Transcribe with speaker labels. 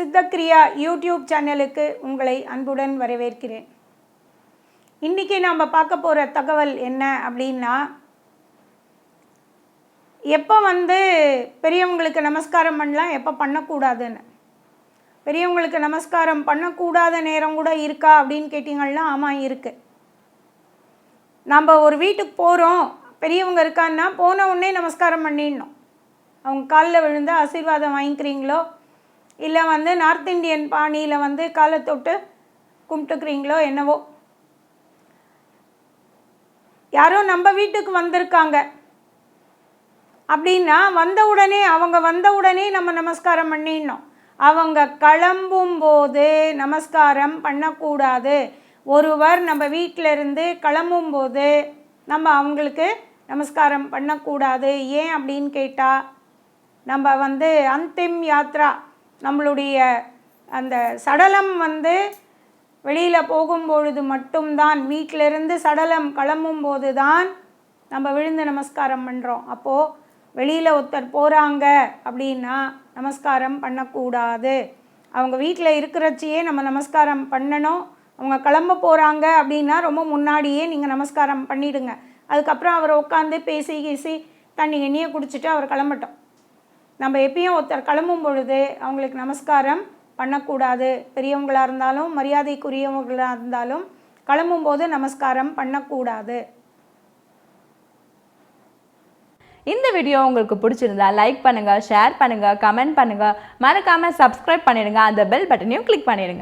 Speaker 1: சித்தக்ரியா YouTube சேனலுக்கு உங்களை அன்புடன் வரவேற்கிறேன். இன்றைக்கி நாம் பார்க்க போகிற தகவல் என்ன அப்படின்னா எப்போ வந்து பெரியவங்களுக்கு நமஸ்காரம் பண்ணலாம் எப்போ பண்ணக்கூடாதுன்னு. பெரியவங்களுக்கு நமஸ்காரம் பண்ணக்கூடாத நேரம் கூட இருக்கா அப்படின்னு கேட்டிங்கன்னா ஆமாம் இருக்குது நம்ம ஒரு வீட்டுக்கு போகிறோம் பெரியவங்க இருக்கான்னா போன உடனே நமஸ்காரம் பண்ணிடணும். அவங்க காலில் விழுந்து ஆசீர்வாதம் வாங்கிக்கிறீங்களோ இல்லை வந்து நார்த் இந்தியன் பாணியில் வந்து காலை தொட்டு கும்பிட்டுக்கிறீங்களோ என்னவோ. யாரோ நம்ம வீட்டுக்கு வந்திருக்காங்க. அப்படின்னா வந்த உடனே அவங்க வந்த உடனே நம்ம நமஸ்காரம் பண்ணிடணும். அவங்க கிளம்பும் போது நமஸ்காரம் பண்ணக்கூடாது. ஒருவர் நம்ம வீட்டில் இருந்து கிளம்பும்போது நம்ம அவங்களுக்கு நமஸ்காரம் பண்ணக்கூடாது. ஏன் அப்படின்னு கேட்டால் நம்ம வந்து அந்திம் யாத்ரா நம்மளுடைய அந்த சடலம் வந்து வெளியில் போகும்பொழுது மட்டும்தான் வீட்டிலிருந்து சடலம் கிளம்பும்போது தான் நம்ம விழுந்து நமஸ்காரம் பண்ணுறோம் அப்போது வெளியில் ஒருத்தர் போகிறாங்க அப்படின்னா நமஸ்காரம் பண்ணக்கூடாது. அவங்க வீட்டில் இருக்கிறச்சியே நம்ம நமஸ்காரம் பண்ணணும். அவங்க கிளம்ப போகிறாங்க அப்படின்னா ரொம்ப முன்னாடியே நீங்கள் நமஸ்காரம் பண்ணிவிடுங்க அதுக்கப்புறம் அவர் உட்காந்து பேசி கீசி தண்ணி எண்ணியை குடிச்சிட்டு அவர் கிளம்பட்டோம். நம்ம எப்பயும் ஒருத்தர் கிளம்பும் பொழுது அவங்களுக்கு நமஸ்காரம் பண்ணக்கூடாது. பெரியவங்களாக இருந்தாலும் மரியாதைக்குரியவங்களாக இருந்தாலும் கிளம்பும்போது நமஸ்காரம் பண்ணக்கூடாது.
Speaker 2: இந்த வீடியோ உங்களுக்கு பிடிச்சிருந்தா லைக் பண்ணுங்கள் ஷேர் பண்ணுங்கள் கமெண்ட் பண்ணுங்க. மறக்காமல் சப்ஸ்கிரைப் பண்ணிடுங்க. அந்த பெல் பட்டனையும் கிளிக் பண்ணிடுங்க.